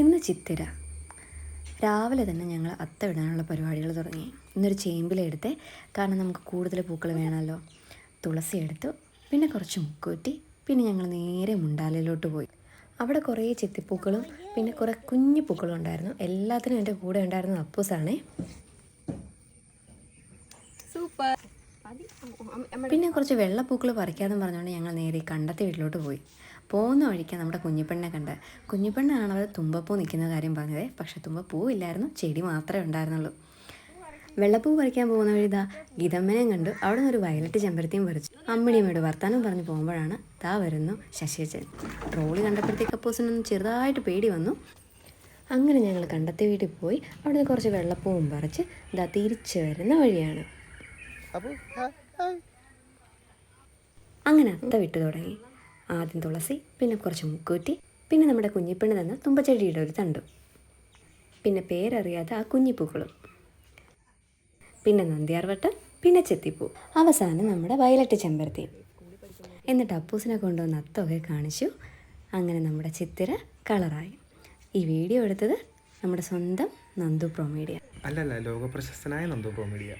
ഇന്ന് ചിത്തിര. രാവിലെ തന്നെ ഞങ്ങൾ അത്ത ഇടാനുള്ള പരിപാടികൾ തുടങ്ങി. ഇന്നൊരു ചേമ്പിലെടുത്ത് കാരണം നമുക്ക് കൂടുതൽ പൂക്കൾ വേണമല്ലോ. തുളസി എടുത്തു. പിന്നെ കുറച്ച് മുക്കൂറ്റി. പിന്നെ ഞങ്ങൾ നേരെ മുണ്ടാലയിലോട്ട് പോയി. അവിടെ കുറേ ചെത്തിപ്പൂക്കളും പിന്നെ കുറേ കുഞ്ഞു പൂക്കളും ഉണ്ടായിരുന്നു. എല്ലാത്തിനും എന്റെ കൂടെ ഉണ്ടായിരുന്ന അപ്പൂസാണേ. സൂപ്പർ. പിന്നെ കുറച്ച് വെള്ളപ്പൂക്കൾ പറിക്കാമെന്ന് പറഞ്ഞുകൊണ്ട് ഞങ്ങൾ നേരെ കണ്ടത്തെ വീട്ടിലോട്ട് പോയി. പോകുന്ന വഴിക്ക് നമ്മുടെ കുഞ്ഞിപ്പെണ്ണെ കണ്ട്. കുഞ്ഞിപ്പെണ്ണാണ് അവർ തുമ്പപ്പൂ നിൽക്കുന്ന കാര്യം പറഞ്ഞത് പക്ഷെ തുമ്പപ്പൂ ഇല്ലായിരുന്നു ചെടി മാത്രമേ ഉണ്ടായിരുന്നുള്ളൂ. വെള്ളപ്പൂ പറിക്കാൻ പോകുന്ന വഴി ഇതാ ഗീതമ്മനെയും കണ്ടു. അവിടെ നിന്ന് ഒരു വയലറ്റ് ചെമ്പരത്തിയും പറിച്ചു. അമ്മിണിയമ്മയോട് വർത്താനം പറഞ്ഞ് പോകുമ്പോഴാണ് താ വരുന്നു ശശിയച്ചൻ. ട്രോളി കണ്ടപ്പോഴത്തേക്ക് അപ്പോസിനൊന്ന് ചെറുതായിട്ട് പേടി വന്നു. അങ്ങനെ ഞങ്ങൾ കണ്ടത്തെ വീട്ടിൽ പോയി അവിടെ നിന്ന് കുറച്ച് വെള്ളപ്പൂവും പറിച്ച് ഇതാ തിരിച്ചു വരുന്ന വഴിയാണ്. അങ്ങനെ അത്ത വിട്ടു തുടങ്ങി. ആദ്യം തുളസി പിന്നെ കുറച്ച് മുക്കൂറ്റി പിന്നെ നമ്മുടെ കുഞ്ഞിപ്പെണ്ണ് തന്ന തുമ്പച്ചെടിയുടെ ഒരു തണ്ടും. പിന്നെ പേരറിയാത്ത ആ കുഞ്ഞിപ്പൂക്കളും. പിന്നെ നന്ദിയാർവട്ട് പിന്നെ ചെത്തിപ്പൂ. അവസാനം നമ്മുടെ വയലറ്റ് ചെമ്പരത്തി. എന്നിട്ട് അപ്പൂസിനെ കൊണ്ടുവന്ന് അത്തൊക്കെ കാണിച്ചു. അങ്ങനെ നമ്മുടെ ചിത്തിര കളറായി. ഈ വീഡിയോ എടുത്തത് നമ്മുടെ സ്വന്തം നന്ദു പ്രൊമീഡിയ അല്ലല്ല ലോക പ്രശസ്തനായ നന്ദു കോമഡിയ